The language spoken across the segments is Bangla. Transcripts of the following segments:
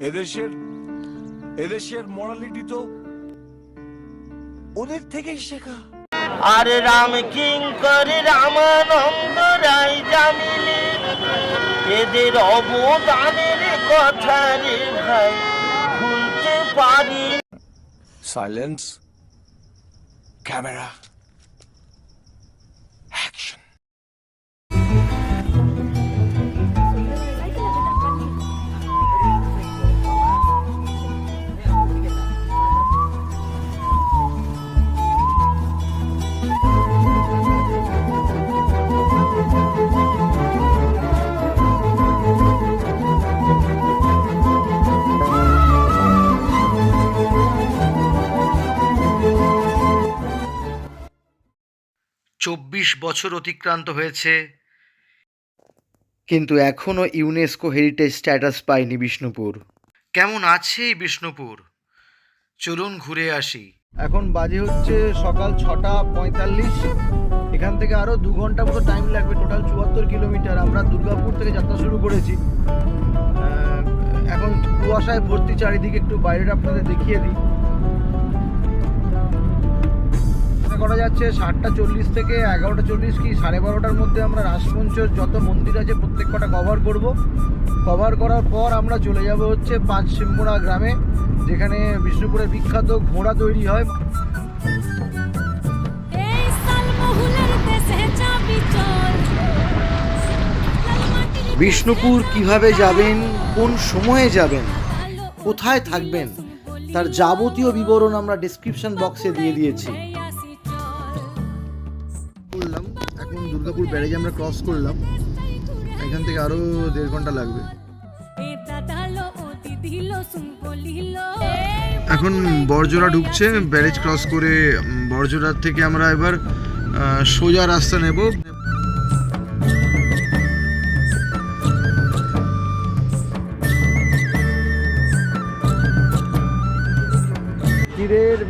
এদেশের এদেশের মরালিটি তো ওদের থেকেই শেখা। আরে রাম কিঙ্কর রামানন্দ রায় জামিলি এদের অবদানের কথা রে ভাই ভুলতে পারি। সাইলেন্স ক্যামেরা চব্বিশ বছর অতিক্রান্ত হয়েছে। কিন্তু এখনও ইউনেস্কো হেরিটেজ স্ট্যাটাস পায়নি বিষ্ণুপুর। কেমন আছে এই বিষ্ণুপুর? চলুন ঘুরে আসি। এখন বাজে হচ্ছে সকাল ছটা পঁয়তাল্লিশ। এখান থেকে আরও দু ঘণ্টা মতো টাইম লাগবে টোটাল চুয়াত্তর কিলোমিটার আমরা দুর্গাপুর থেকে যাত্রা শুরু করেছি। এখন কুয়াশায় ভর্তি চারিদিকে একটু বাইরেটা আপনাদের দেখিয়ে দিই। মনে করা যাচ্ছে। সাতটা চল্লিশ থেকে এগারোটা চল্লিশ কি সাড়ে বারোটার মধ্যে আমরা রাসমঞ্চের যত মন্দির আছে প্রত্যেক কটা কভার করব। কভার করার পর আমরা চলে যাব হচ্ছে পাঁচ সিম্বুড়া গ্রামে যেখানে বিষ্ণুপুরের বিখ্যাত ঘোড়া তৈরি হয়। বিষ্ণুপুর কীভাবে যাবেন কোন সময়ে যাবেন কোথায় থাকবেন তার যাবতীয় বিবরণ আমরা ডিসক্রিপশন বক্সে দিয়ে দিয়েছি। করলাম এখন দুর্গাপুর ব্যারেজ আমরা ক্রস করলাম। এখান থেকে আরও দেড় ঘণ্টা লাগবে। এখন বরজোড়া ঢুকছে, ব্যারেজ ক্রস করে বরজোড়ার থেকে আমরা এবার সোজা রাস্তা নেব।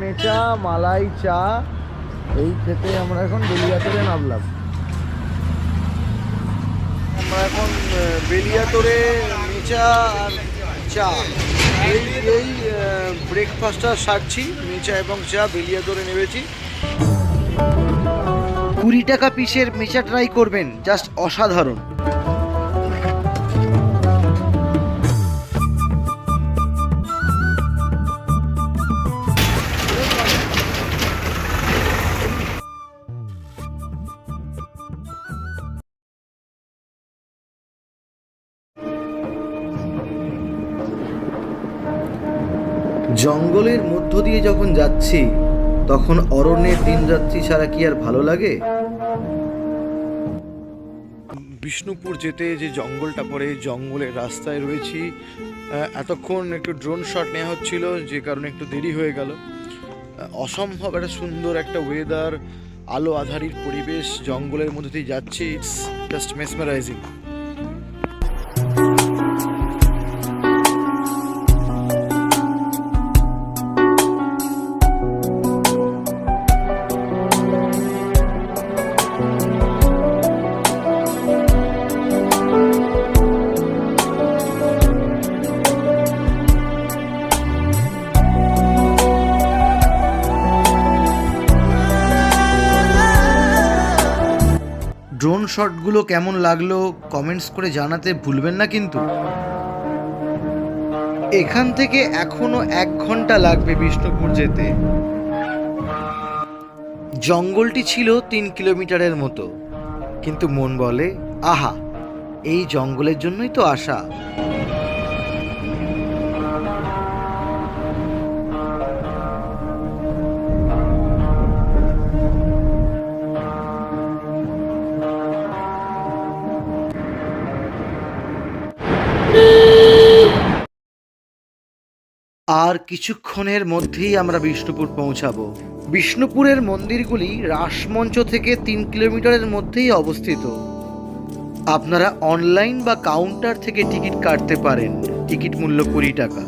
মেচা, মালাই চা এই খেতে আমরা এখন বেলিয়া তোরে নামলাম। আমরা এখন বেলিয়া বেলিয়াতরে মেচা আর চা। এই এই ব্রেকফাস্টটা সারছি মেচা এবং চা বেলিয়াতরে নেমেছি। কুড়ি টাকা পিসের মেচা ট্রাই করবেন জাস্ট অসাধারণ। দিয়ে যখন যাচ্ছি, তখন অরণ্যের দিনরাত্রি ছাড়া কি আর ভালো লাগে? বিষ্ণুপুর যেতে যে জঙ্গলটা পড়ে, জঙ্গলের রাস্তায় রয়েছি এতক্ষণ একটু ড্রোন শট নেওয়া হচ্ছিল, যে কারণে একটু দেরি হয়ে গেল। অসম্ভব একটা সুন্দর একটা ওয়েদার আলো আধারির পরিবেশ, জঙ্গলের মধ্যে দিয়ে যাচ্ছি ইটস জাস্ট মেসমারাইজিং ড্রোন শটগুলো কেমন লাগল কমেন্টস করে জানাতে ভুলবেন না কিন্তু। এখান থেকে এখনও এক ঘণ্টা লাগবে বিষ্ণুপুর যেতে। জঙ্গলটি ছিল তিন কিলোমিটারের মতো। কিন্তু মন বলে, আহা, এই জঙ্গলের জন্যই তো আসা। আর কিছুক্ষণের মধ্যেই আমরা বিষ্ণুপুর পৌঁছাবো। বিষ্ণুপুরের মন্দিরগুলি রাসমঞ্চ থেকে তিন কিলোমিটারের মধ্যেই অবস্থিত। আপনারা অনলাইন বা কাউন্টার থেকে টিকিট কাটতে পারেন। টিকিট মূল্য কুড়ি টাকা।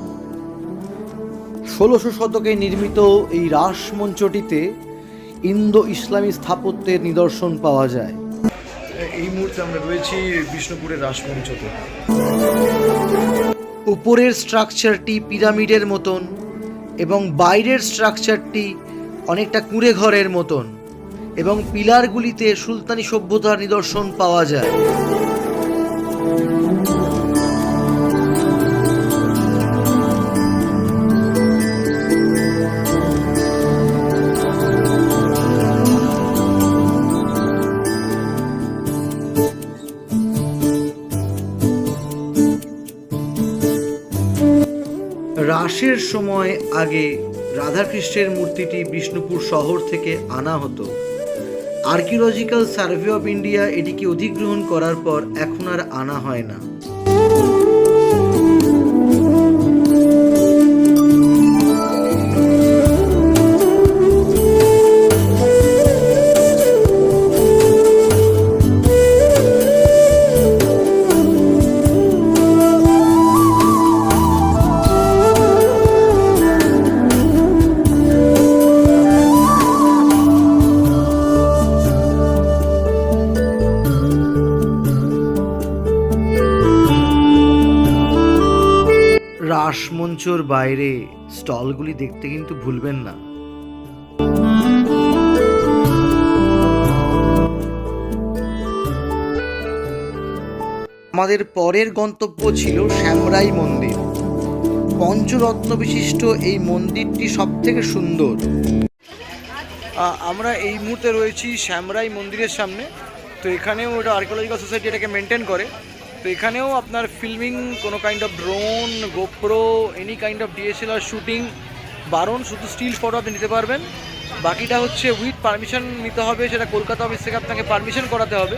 ষোলোশো শতকে নির্মিত এই রাসমঞ্চটিতে ইন্দো ইসলামী স্থাপত্যের নিদর্শন পাওয়া যায়। এই মুহূর্তে আমরা রয়েছি বিষ্ণুপুরের রাসমঞ্চতে। উপরের স্ট্রাকচারটি পিরামিডের মতন এবং বাইরের স্ট্রাকচারটি অনেকটা কুঁড়ে ঘরের মতন এবং পিলারগুলিতে সুলতানি সভ্যতার নিদর্শন পাওয়া যায়। রাসের সময় আগে রাধাকৃষ্ণের মূর্তিটি বিষ্ণুপুর শহর থেকে আনা হতো। আর্কিওলজিক্যাল সার্ভে অব ইন্ডিয়া এটিকে অধিগ্রহণ করার পর এখন আর আনা হয় না। রাসমঞ্চর বাইরে স্টলগুলি দেখতে কিন্তু ভুলবেন না। আমাদের পরের গন্তব্য ছিল শ্যামরাই মন্দির। পঞ্চরত্ন বিশিষ্ট এই মন্দিরটি সব থেকে সুন্দর আমরা এই মুহূর্তে রয়েছি শ্যামরাই মন্দিরের সামনে। তো এখানেও ওটা আর্কিওলজিক্যাল সোসাইটি এটাকে মেনটেন করে। তো এখানেও আপনার ফিল্মিং কোনো kind of drone GoPro any kind of DSLR shooting বারণ শুধু স্টিল ফটো আপনি নিতে পারবেন। বাকিটা হচ্ছে উইথ পারমিশন নিতে হবে, সেটা কলকাতা অফিস থেকে আপনাকে পারমিশন করাতে হবে।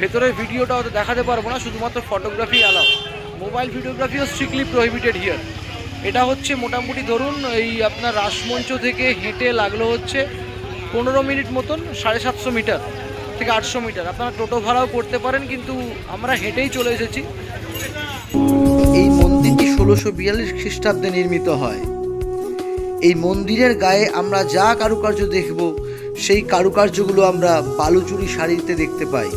ভেতরের ভিডিওটা হয়তো দেখাতে পারব না, শুধুমাত্র ফটোগ্রাফি অ্যালাউ মোবাইল ভিডিওগ্রাফিও স্ট্রিক্টলি প্রহিবিটেড হিয়ার এটা হচ্ছে মোটামুটি ধরুন, এই আপনার রাসমঞ্চ থেকে হেঁটে লাগল হচ্ছে পনেরো মিনিট মতন, সাড়ে সাতশো মিটার। থেকে আটশো মিটার। আপনারা টোটো ভাড়াও করতে পারেন, কিন্তু আমরা হেঁটেই চলে এসেছি। এই মন্দিরটি ষোলোশো বিয়াল্লিশ খ্রিস্টাব্দে নির্মিত হয়। এই মন্দিরের গায়ে আমরা যা কারুকার্য দেখব, সেই কারুকার্যগুলো আমরা বালুচুরি শাড়িতে দেখতে পাই।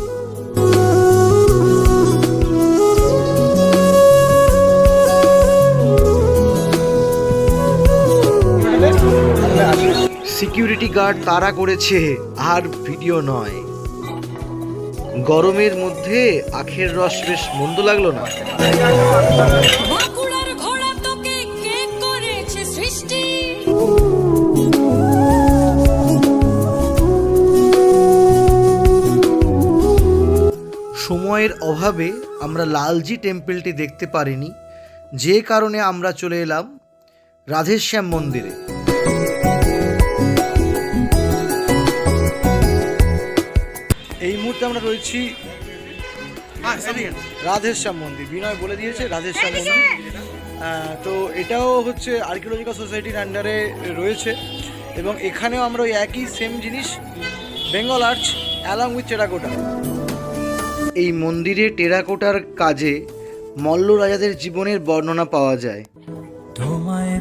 সিকিউরিটি গার্ড তাড়া করেছে, আর ভিডিও নয়। গরমের মধ্যে আখের রস বেশ মন্দ লাগল না? সময়ের অভাবে আমরা লালজি টেম্পলটি দেখতে পারিনি। যে কারণে আমরা চলে এলাম রাধেশ্যাম মন্দিরে। মুহূর্তে আমরা রয়েছি রাধেশ্যাম মন্দির। বিনয় বলে দিয়েছে রাধেশ্যাম মন্দির। তো এটাও হচ্ছে আর্কিওলজিক্যাল সোসাইটির আন্ডারে রয়েছে এবং এখানেও আমরা ওই একই সেম জিনিস Bengal arch along with terracotta এই মন্দিরে টেরাকোটার কাজে মল্ল রাজাদের জীবনের বর্ণনা পাওয়া যায়। তোমায়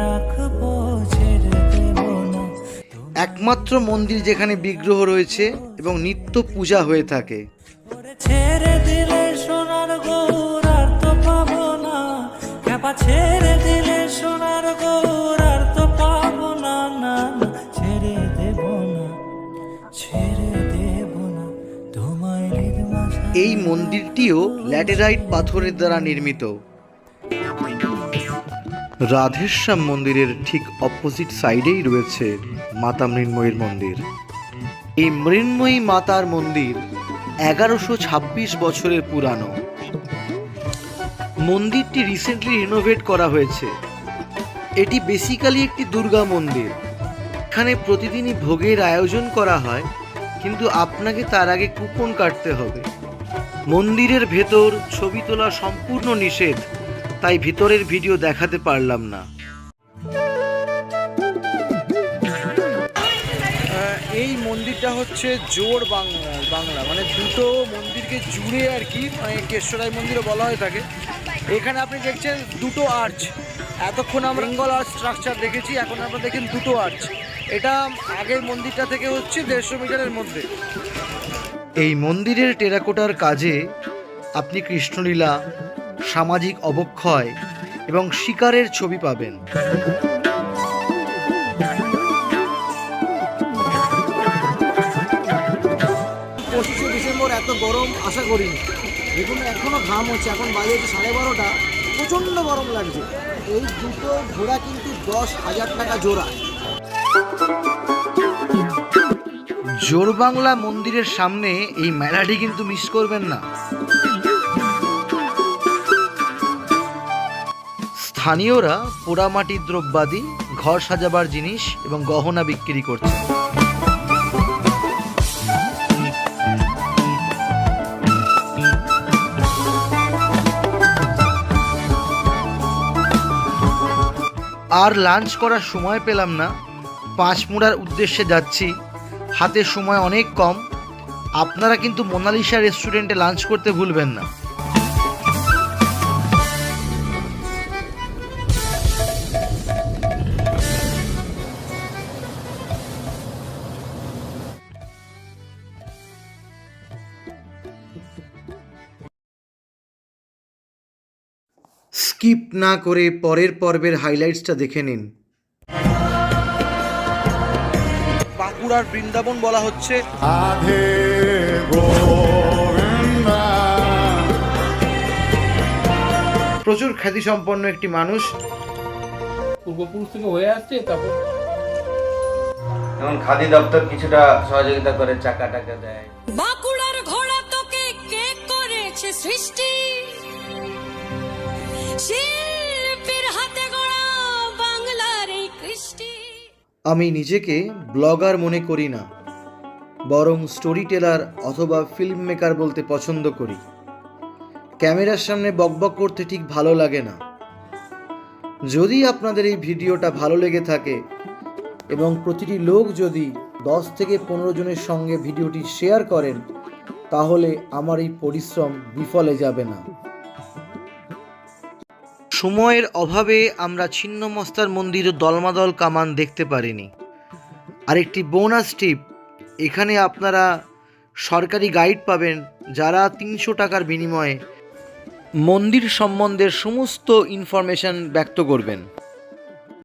রাখব। একমাত্র মন্দির যেখানে বিগ্রহ রয়েছে এবং নিত্য পূজা হয়ে থাকে। ছেড়ে দিলে সোনার গৌর আর তো পাবো না। ক্যাপা ছেড়ে দিলে সোনার গৌর আর তো পাবো না। ছেড়ে দেব না ছেড়ে দেব না। তোমায় এই মন্দিরটিও ল্যাটেরাইট পাথরের দ্বারা নির্মিত। রাধেশ্যাম মন্দিরের ঠিক অপোজিট সাইডেই রয়েছে মাতা মৃন্ময়ীর মন্দির। এই মৃন্ময়ী মাতার মন্দির এগারোশো ছাব্বিশ বছরের পুরানো। মন্দিরটি রিসেন্টলি রিনোভেট করা হয়েছে। এটি বেসিক্যালি একটি দুর্গা মন্দির। এখানে প্রতিদিনই ভোগের আয়োজন করা হয়, কিন্তু আপনাকে তার আগে কুপন কাটতে হবে। মন্দিরের ভেতর ছবি তোলা সম্পূর্ণ নিষেধ। তাই ভিতরের ভিডিও দেখাতে পারলাম না। এই মন্দিরটা হচ্ছে জোর বাংলা বাংলা মানে দুটো মন্দিরকে জুড়ে আর কি মানে কেশ্বরাই মন্দিরও বলা হয়ে থাকে। এখানে আপনি দেখছেন দুটো আর্চ এতক্ষণ আমরা বেঙ্গল আর্চ স্ট্রাকচার দেখেছি এখন আমরা দেখেন দুটো আর্চ এটা আগের মন্দিরটা থেকে হচ্ছে দেড়শো মিটারের মধ্যে। এই মন্দিরের টেরাকোটার কাজে আপনি কৃষ্ণলীলা সামাজিক অবক্ষয় এবং শিকারের ছবি পাবেন। পঁচিশে ডিসেম্বর এত গরম আশা করিনি। দেখুন এখনও ঘাম হচ্ছে। এখন বাজে হচ্ছে সাড়ে বারোটা। প্রচণ্ড গরম লাগছে। এই দুটো ঘোড়া কিন্তু দশ হাজার টাকা জোড়া। জোরবাংলা মন্দিরের সামনে এই মেলাটি কিন্তু মিস করবেন না। স্থানীয়রা পোড়ামাটির দ্রব্যাদি, ঘর সাজাবার জিনিস এবং গহনা বিক্রি করছে। আর লাঞ্চ করার সময় পেলাম না। পাঁচমুড়ার উদ্দেশ্যে যাচ্ছি। হাতে সময় অনেক কম। আপনারা কিন্তু মোনালিসা রেস্টুরেন্টে লাঞ্চ করতে ভুলবেন না। স্কিপ না করে পরের পর্বের হাইলাইটসটা দেখে নিন। বাঁকুড়ার বৃন্দাবন বলা হচ্ছে প্রচুর খ্যাতিসম্পন্ন একটি মানুষ। পূর্বপুরুষ থেকে হয়ে আসছে তারপর যেমন খাদি দপ্তর কিছুটা সহযোগিতা করে চাকা টাকা দেয়। বাঁকুড়ার ঘোড়া তোকে কে করেছে সৃষ্টি? আমি নিজেকে ব্লগার মনে করি না, বরং স্টোরি টেলার অথবা ফিল্ম মেকার বলতে পছন্দ করি। ক্যামেরার সামনে বকবক করতে ঠিক ভালো লাগে না। যদি আপনাদের এই ভিডিওটা ভালো লেগে থাকে এবং প্রতিটি লোক যদি দশ থেকে পনেরো জনের সঙ্গে ভিডিওটি শেয়ার করেন, তাহলে আমার এই পরিশ্রম বিফলে যাবে না। সময়ের অভাবে আমরা ছিন্নমস্তার মন্দির দলমাদল কামান দেখতে পারিনি। আরেকটি বোনাস টিপ এখানে আপনারা সরকারি গাইড পাবেন যারা তিনশো টাকার বিনিময়ে মন্দির সম্বন্ধে সমস্ত ইনফরমেশান ব্যক্ত করবেন।